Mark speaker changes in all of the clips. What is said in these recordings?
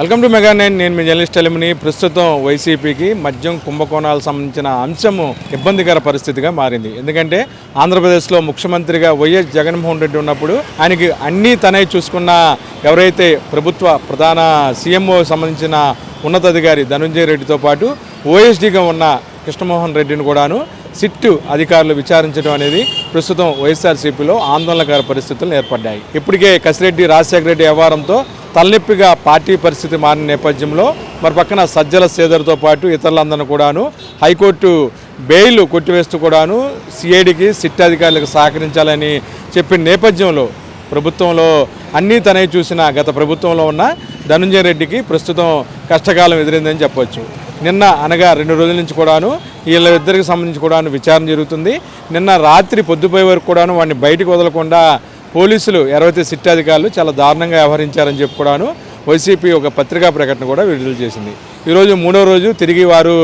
Speaker 1: Welcome to mega nine. నేను మీ journalist ఎలిమిని. ప్రస్తుతం వైసీపీకి మద్యం కుంభకోణాలకు సంబంధించిన అంశము ఇబ్బందికర పరిస్థితిగా మారింది. ఎందుకంటే ఆంధ్రప్రదేశ్లో ముఖ్యమంత్రిగా వైఎస్ జగన్మోహన్ రెడ్డి ఉన్నప్పుడు ఆయనకి అన్నీ తనే చూసుకున్న ఎవరైతే ప్రభుత్వ ప్రధాన సీఎంఓ సంబంధించిన ఉన్నతాధికారి ధనుంజయ రెడ్డితో పాటు ఓఎస్డీగా ఉన్న కృష్ణమోహన్ రెడ్డిని కూడాను సిట్టు అధికారులు విచారించడం అనేది ప్రస్తుతం వైఎస్ఆర్సీపీలో ఆందోళనకర పరిస్థితులు ఏర్పడ్డాయి. ఇప్పటికే కసిరెడ్డి రాజశేఖర రెడ్డి వ్యవహారంతో తలనొప్పిగా పార్టీ పరిస్థితి మారిన నేపథ్యంలో మరి పక్కన సజ్జల సేదర్తో పాటు ఇతరులందరిని కూడాను హైకోర్టు బెయిల్ కొట్టివేస్తూ కూడాను సిఐడికి సిట్ అధికారులకు సహకరించాలని చెప్పిన నేపథ్యంలో ప్రభుత్వంలో అన్నీ తనే చూసిన గత ప్రభుత్వంలో ఉన్న ధనుంజయ రెడ్డికి ప్రస్తుతం కష్టకాలం ఎదిరిందని చెప్పవచ్చు నిన్న అనగా రెండు రోజుల నుంచి కూడాను వీళ్ళ ఇద్దరికి సంబంధించి కూడాను విచారణ జరుగుతుంది. నిన్న రాత్రి పొద్దుపోయే వరకు కూడాను వాడిని బయటకు వదలకుండా పోలీసులు ఎవరైతే సిట్ అధికారులు చాలా దారుణంగా వ్యవహరించారని చెప్పి కూడాను వైసీపీ ఒక పత్రికా ప్రకటన కూడా విడుదల చేసింది. ఈరోజు మూడో రోజు తిరిగి వారు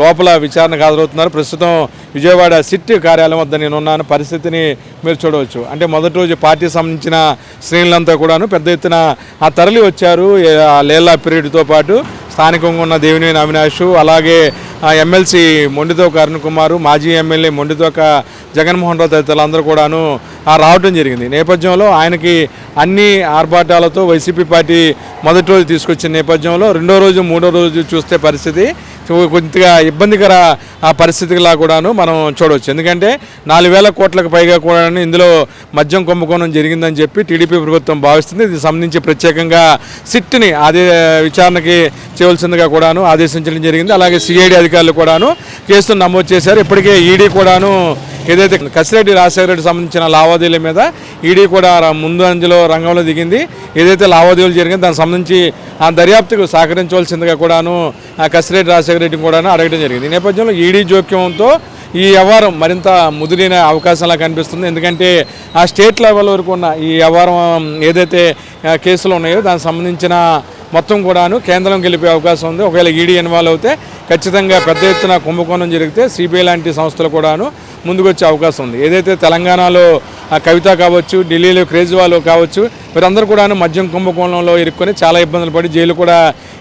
Speaker 1: లోపల విచారణకు హాజరవుతున్నారు. ప్రస్తుతం విజయవాడ సిట్ కార్యాలయం వద్ద నేను ఉన్నాను పరిస్థితిని మీరు చూడవచ్చు. అంటే మొదటి రోజు పార్టీ సంబంధించిన శ్రేణులంతా కూడాను పెద్ద ఎత్తున ఆ తరలి వచ్చారు. ఆ లేలా పీరియడ్తో పాటు స్థానికంగా ఉన్న దేవినేని అవినాష్ అలాగే ఎమ్మెల్సీ మొండితోక అరుణ్ కుమారు మాజీ ఎమ్మెల్యే మొండితోక జగన్మోహన్ రావు తదితరులందరూ కూడాను రావడం జరిగింది. నేపథ్యంలో ఆయనకి అన్ని ఆర్భాటాలతో వైసీపీ పార్టీ మొదటి రోజు తీసుకొచ్చిన నేపథ్యంలో రెండో రోజు మూడో రోజు చూస్తే పరిస్థితి చూ- కొద్దిగా ఇబ్బందికర ఆ పరిస్థితిలా కూడాను మనం చూడవచ్చు. ఎందుకంటే నాలుగు వేల కోట్లకు పైగా కూడా ఇందులో మద్యం కుంభకోణం జరిగిందని చెప్పి టీడీపీ ప్రభుత్వం భావిస్తుంది. ఇది సంబంధించి ప్రత్యేకంగా సిట్ని అదే విచారణకి చేయవలసిందిగా కూడాను ఆదేశించడం జరిగింది. అలాగే సిఐడి అధికారులు కూడాను కేసును నమోదు చేశారు. ఇప్పటికే ఈడీ కూడాను ఏదైతే కసిరెడ్డి రాజశేఖర రెడ్డి సంబంధించిన లావాదేవీల మీద ఈడీ కూడా ముందు అంజలో రంగంలో దిగింది. ఏదైతే లావాదేవీలు జరిగింది దానికి సంబంధించి ఆ దర్యాప్తుకు సహకరించవలసిందిగా కూడాను ఆ కసిరెడ్డి రాజశేఖర రెడ్డిని కూడాను అడగడం జరిగింది. ఈ నేపథ్యంలో ఈడీ జోక్యంతో ఈ వ్యవహారం మరింత ముదిరిన అవకాశంలా కనిపిస్తుంది. ఎందుకంటే ఆ స్టేట్ లెవెల్ వరకు ఉన్న ఈ వ్యవహారం ఏదైతే కేసులు ఉన్నాయో దానికి సంబంధించిన మొత్తం కూడాను కేంద్రం గెలిపే అవకాశం ఉంది. ఒకవేళ ఈడీ ఇన్వాల్వ్ అవుతే ఖచ్చితంగా పెద్ద ఎత్తున కుంభకోణం జరిగితే సిబిఐ లాంటి సంస్థలు కూడాను ముందుకొచ్చే అవకాశం ఉంది. ఏదైతే తెలంగాణలో ఆ కవిత కావచ్చు ఢిల్లీలో కేజ్రీవాల్ కావచ్చు వీరందరూ కూడాను మద్యం కుంభకోణంలో ఇరుక్కొని చాలా ఇబ్బందులు పడి జైలు కూడా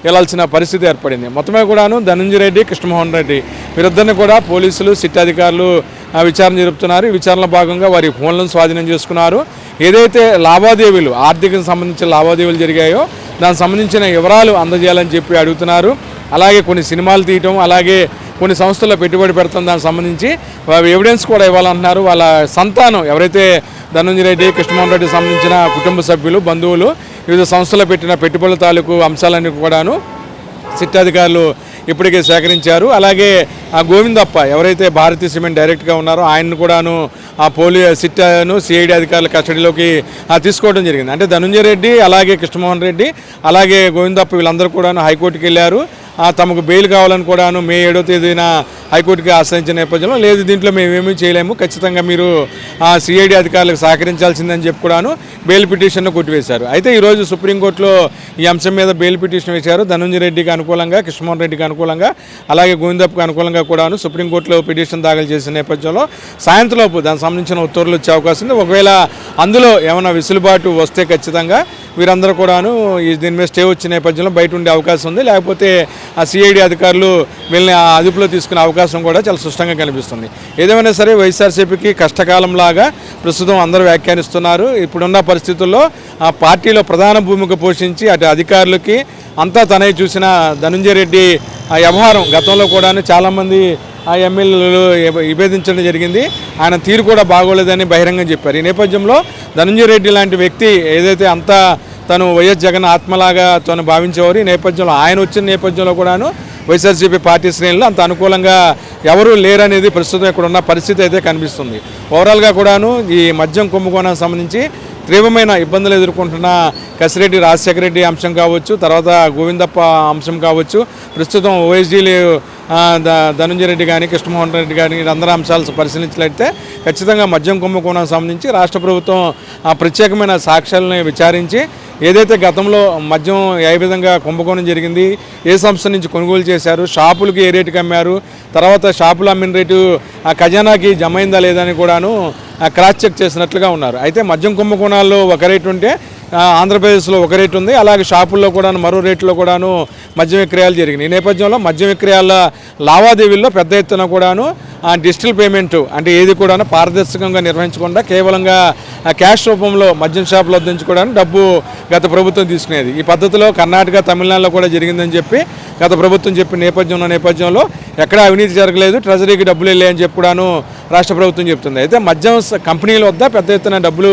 Speaker 1: వెళ్ళాల్సిన పరిస్థితి ఏర్పడింది. మొత్తమే కూడాను ధనంజయ రెడ్డి కృష్ణమోహన్ రెడ్డి వీరిద్దరిని కూడా పోలీసులు సిట్ అధికారులు ఆ, విచారణ జరుపుతున్నారు. విచారణలో భాగంగా వారి ఫోన్లను స్వాధీనం చేసుకున్నారు. ఏదైతే లావాదేవీలు ఆర్థిక సంబంధించిన లావాదేవీలు జరిగాయో దానికి సంబంధించిన వివరాలు అందజేయాలని చెప్పి అడుగుతున్నారు. అలాగే కొన్ని సినిమాలు తీయటం అలాగే కొన్ని సంస్థల్లో పెట్టుబడి పెడతాం దానికి సంబంధించి. ఎవిడెన్స్ కూడా ఇవ్వాలంటున్నారు. వాళ్ళ సంతానం ఎవరైతే ధనంజయ రెడ్డి కృష్ణమోహన్ రెడ్డికి సంబంధించిన కుటుంబ సభ్యులు బంధువులు వివిధ సంస్థలు పెట్టిన పెట్టుబడుల తాలూకు అంశాలన్నీ కూడాను సిట్ అధికారులు ఇప్పటికే సేకరించారు. అలాగే ఆ గోవిందప్ప ఎవరైతే భారతీయ సిమెంట్ డైరెక్ట్గా ఉన్నారో ఆయన్ని కూడాను ఆ పోలీ సిట్ను సిఐడి అధికారుల కస్టడీలోకి తీసుకోవడం జరిగింది. అంటే ధనుంజయ రెడ్డి అలాగే కృష్ణమోహన్ రెడ్డి అలాగే గోవిందప్ప వీళ్ళందరూ కూడాను హైకోర్టుకి వెళ్ళారు తమకు బెయిల్ కావాలని కూడాను మే ఏడో తేదీన హైకోర్టుకి ఆశ్రయించిన నేపథ్యంలో లేదు దీంట్లో మేము చేయలేము. ఖచ్చితంగా మీరు సిఐడి అధికారులకు సహకరించాల్సిందని చెప్పి కూడాను బెయిల్ పిటిషన్ను కొట్టివేశారు. అయితే ఈరోజు సుప్రీంకోర్టులో ఈ అంశం మీద బెయిల్ పిటిషన్ వేశారు. ధనంజయ రెడ్డికి అనుకూలంగా కిష్మోహన్ రెడ్డికి అనుకూలంగా అలాగే గోవిందప్పకి అనుకూలంగా కూడాను సుప్రీంకోర్టులో పిటిషన్ దాఖలు చేసిన నేపథ్యంలో సాయంత్రంలోపు దానికి సంబంధించిన ఉత్తర్వులు వచ్చే అవకాశం ఉంది. ఒకవేళ అందులో ఏమైనా వెసులుబాటు వస్తే ఖచ్చితంగా వీరందరూ కూడాను దీని మీద స్టే వచ్చిన నేపథ్యంలో బయట ఉండే అవకాశం ఉంది. లేకపోతే ఆ సిఐడి అధికారులు వీళ్ళని ఆ అదుపులో తీసుకునే అవకాశం కూడా చాలా స్పష్టంగా కనిపిస్తుంది. ఏదేమైనా సరే వైఎస్ఆర్సీపీకి కష్టకాలం లాగా ప్రస్తుతం అందరూ వ్యాఖ్యానిస్తున్నారు. ఇప్పుడున్న పరిస్థితుల్లో ఆ పార్టీలో ప్రధాన భూమిక పోషించి అటు అధికారులకి అంతా తనే చూసిన ధనుంజయ రెడ్డి ఆ వ్యవహారం గతంలో కూడా చాలామంది ఆ ఎమ్మెల్యేలు విభేదించడం జరిగింది. ఆయన తీరు కూడా బాగోలేదని బహిరంగం చెప్పారు. ఈ నేపథ్యంలో ధనంజయ రెడ్డి లాంటి వ్యక్తి ఏదైతే అంతా తను వైఎస్ జగన్ ఆత్మలాగా తను భావించేవారు. ఈ నేపథ్యంలో ఆయన వచ్చిన నేపథ్యంలో కూడాను వైఎస్ఆర్సీపీ పార్టీ శ్రేణులు అంత అనుకూలంగా ఎవరూ లేరనేది ప్రస్తుతం ఇక్కడ ఉన్న పరిస్థితి అయితే కనిపిస్తుంది. ఓవరాల్గా కూడాను ఈ మద్యం కుంభకోణానికి సంబంధించి తీవ్రమైన ఇబ్బందులు ఎదుర్కొంటున్న కసిరెడ్డి రాజశేఖర రెడ్డి అంశం కావచ్చు తర్వాత గోవిందప్ప అంశం కావచ్చు ప్రస్తుతం ఓఎస్డీలు ధనుంజయ రెడ్డి కానీ కృష్ణమోహన్ రెడ్డి కానీ అందరూ అంశాలు పరిశీలించినట్లయితే ఖచ్చితంగా మద్యం కుంభకోణం సంబంధించి రాష్ట్ర ప్రభుత్వం ఆ ప్రత్యేకమైన సాక్ష్యాలను విచారించి ఏదైతే గతంలో మద్యం ఏ విధంగా కుంభకోణం జరిగింది ఏ సంస్థ నుంచి కొనుగోలు చేశారు షాపులకి ఏ రేటుకి అమ్మారు తర్వాత షాపులు అమ్మిన రేటు ఆ ఖజానాకి జమ అయిందా లేదని కూడాను క్రాస్ చెక్ చేసినట్లుగా ఉన్నారు. అయితే మద్యం కుంభకోణాల్లో ఒక రేటు ఉంటే ఆంధ్రప్రదేశ్లో ఒక రేటు ఉంది అలాగే షాపుల్లో కూడాను మరో రేట్లో కూడాను మద్యం విక్రయాలు జరిగినాయి. ఈ నేపథ్యంలో మద్యం విక్రయాల లావాదేవీల్లో పెద్ద ఎత్తున కూడాను డిజిటల్ పేమెంట్ అంటే ఏది కూడా పారదర్శకంగా నిర్వహించకుండా కేవలంగా క్యాష్ రూపంలో మద్యం షాపుల వద్ద నుంచి కూడా డబ్బు గత ప్రభుత్వం తీసుకునేది. ఈ పద్ధతిలో కర్ణాటక తమిళనాడులో కూడా జరిగిందని చెప్పి గత ప్రభుత్వం చెప్పిన నేపథ్యంలో నేపథ్యంలో ఎక్కడా అవినీతి జరగలేదు. ట్రెజరీకి డబ్బులు వెళ్ళాయని చెప్పి కూడాను రాష్ట్ర ప్రభుత్వం చెప్తుంది. అయితే మద్యం కంపెనీల వద్ద పెద్ద ఎత్తున డబ్బులు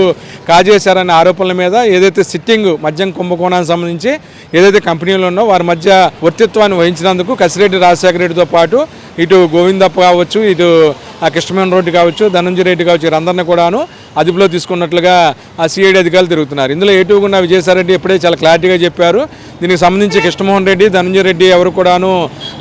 Speaker 1: కాజేశారనే ఆరోపణల మీద ఏదైతే సిట్టింగ్ మద్యం కుంభకోణానికి సంబంధించి ఏదైతే కంపెనీలు ఉన్నో వారి మధ్య వర్తిత్వాన్ని వహించినందుకు కసిరెడ్డి రాజశేఖర రెడ్డితో పాటు ఇటు గోవిందప్ప కావచ్చు ఇటు ఆ కృష్ణమోహన్ రోడ్డు కావచ్చు ధనంజయ రెడ్డి కావచ్చు వీరందరినీ కూడాను అదుపులో తీసుకున్నట్లుగా ఆ సిఐడి అధికారులు తిరుగుతున్నారు. ఇందులో ఏటుగున్న విజయసాయిరెడ్డి ఇప్పుడే చాలా క్లారిటీగా చెప్పారు. దీనికి సంబంధించి కృష్ణమోహన్ రెడ్డి ధనంజయ రెడ్డి ఎవరు కూడాను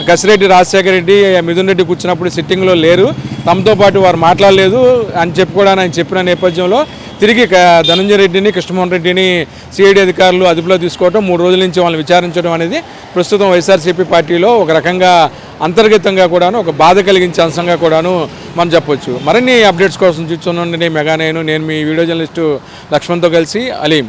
Speaker 1: కసిరెడ్డి రాజశేఖర రెడ్డి మిథున్ రెడ్డి కూర్చున్నప్పుడు సిట్టింగ్లో లేరు. తమతో పాటు వారు మాట్లాడలేదు అని చెప్పుకోవడానికి కూడా ఆయన చెప్పిన నేపథ్యంలో తిరిగి ధనంజయ రెడ్డిని కృష్ణమోహన్ రెడ్డిని సిఐడి అధికారులు అదుపులో తీసుకోవడం మూడు రోజుల నుంచి వాళ్ళని విచారించడం అనేది ప్రస్తుతం వైఎస్ఆర్సీపీ పార్టీలో ఒక రకంగా అంతర్గతంగా కూడాను ఒక బాధ కలిగించే అంశంగా కూడాను మనం చెప్పొచ్చు. మరిన్ని అప్డేట్స్ కోసం చూస్తున్నాండి మెగా నేను నేను మీ వీడియో జర్నలిస్టు లక్ష్మణ్తో కలిసి అలీం.